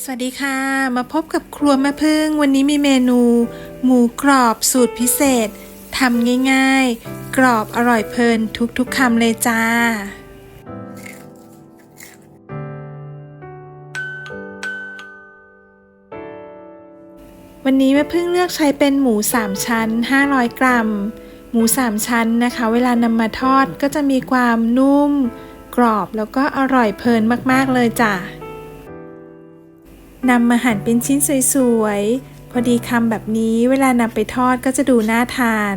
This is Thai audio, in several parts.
สวัสดีค่ะ มาพบกับครัวแม่พึ่ง วันนี้มีเมนู หมูกรอบสูตรพิเศษทำง่ายๆ กรอบอร่อยเพลินทุกๆคำเลยจ้า วันนี้แม่พึ่งเลือกใช้เป็นหมู 3 ชั้น 500 กรัม หมู 3 ชั้นนะคะ เวลานำมาทอดก็จะมีความนุ่ม กรอบแล้วก็อร่อยเพลินมากๆเลยจ้ะ นำมาหั่นเป็นชิ้นสวยๆ พอดีคำแบบนี้เวลานำไปทอดก็จะดูน่าทาน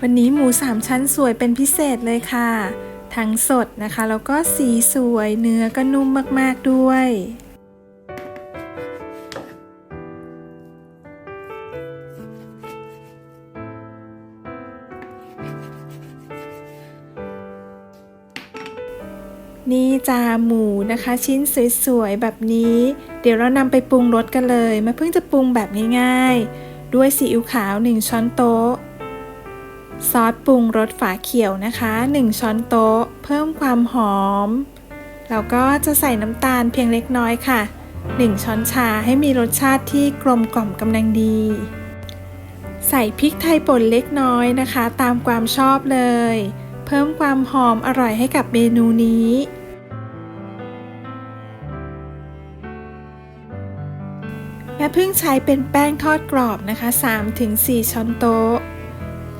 วันนี้หมูสามชั้นสวยเป็นพิเศษเลยค่ะ ทั้งสดนะคะ แล้วก็สีสวยเนื้อก็นุ่มมากๆด้วย นี่จาหมูนะคะ ชิ้นสวยๆ แบบนี้ เดี๋ยวเรานำไปปรุงรสกันเลยมาเพิ่งจะปรุงแบบง่ายๆ ด้วยซีอิ๊วขาว 1 ช้อนโต๊ะ ซอสปรุงรสฝาเขียวนะคะ 1 ช้อนโต๊ะ เพิ่มความหอม แล้วก็จะใส่น้ำตาลเพียงเล็กน้อยค่ะ 1 ช้อนชาให้มีรสชาติที่กลมกล่อมกำลังดี ใส่พริกไทยป่นเล็กน้อยนะคะ ตามความชอบเลยเพิ่มความหอมอร่อยให้กับเมนูนี้ แม่พึ่งใช้เป็นแป้งทอดกรอบนะคะ 3-4 ช้อนโต๊ะ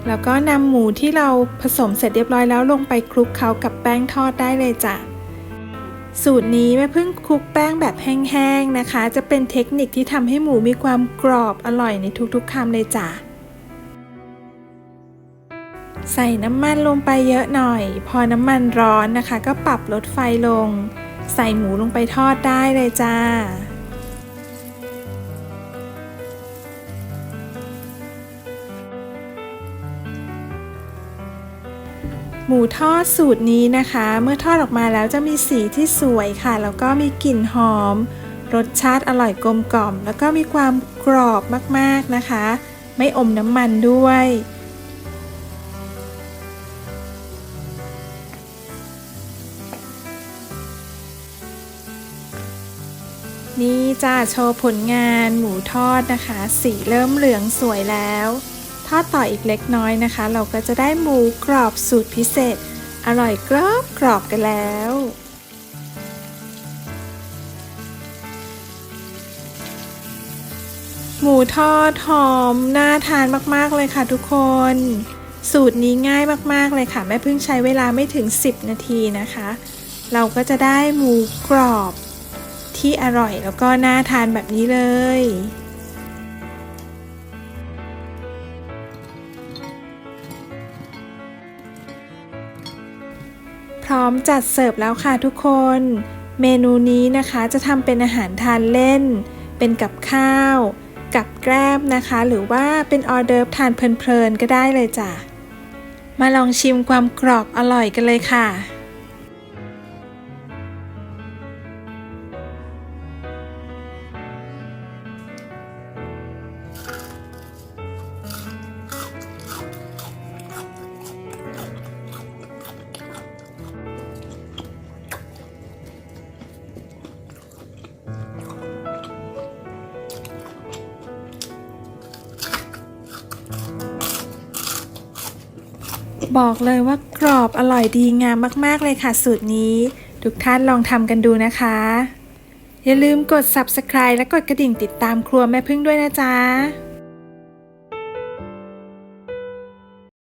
แล้วก็นำหมูที่เราผสมเสร็จเรียบร้อยแล้วลงไปคลุกเคล้ากับแป้งทอดได้เลยจ้ะสูตรนี้แม่พึ่งคลุกแป้งแบบแห้งๆนะคะ จะเป็นเทคนิคที่ทำให้หมูมีความกรอบอร่อยในทุกๆคำเลยจ้ะใส่น้ำมันลงไปเยอะหน่อย พอน้ำมันร้อนนะคะ ก็ปรับลดไฟลง ใส่หมูลงไปทอดได้เลยจ้า หมูทอดสูตรนี้นะคะ เมื่อทอดออกมาแล้วจะมีสีที่สวยค่ะ แล้วก็มีกลิ่นหอม รสชาติอร่อยกลมกล่อม แล้วก็มีความกรอบมากๆนะคะ ไม่อมน้ำมันด้วย นี่จ้าโชว์ผลงานหมูทอดนะคะ สีเริ่มเหลืองสวยแล้ว ทอดต่ออีกเล็กน้อยนะคะ เราก็จะได้หมูกรอบสูตรพิเศษ อร่อยกรอบกรอบกันแล้วหมูทอดหอมน่าทานมากๆเลยค่ะทุกคน สูตรนี้ง่ายมากๆเลยค่ะแม่เพิ่งใช้เวลาไม่ถึง 10 นาทีนะคะ เราก็จะได้หมูกรอบที่อร่อยแล้วก็น่าทานแบบนี้เลย พร้อมจัดเสิร์ฟแล้วค่ะทุกคน เมนูนี้นะคะจะทำเป็นอาหารทานเล่น เป็นกับข้าว กับแกล้มนะคะ หรือว่าเป็นออเดิร์ฟทานเพลินๆก็ได้เลยจ้ะ มาลองชิมความกรอบอร่อยกันเลยค่ะ บอกเลยว่ากรอบอร่อยดีงามมาก ๆ เลยค่ะ สูตรนี้ ทุกท่านลองทำกันดูนะคะ อย่าลืมกด subscribe และกดกระดิ่งติดตามครัวแม่พึ่งด้วยนะจ๊ะ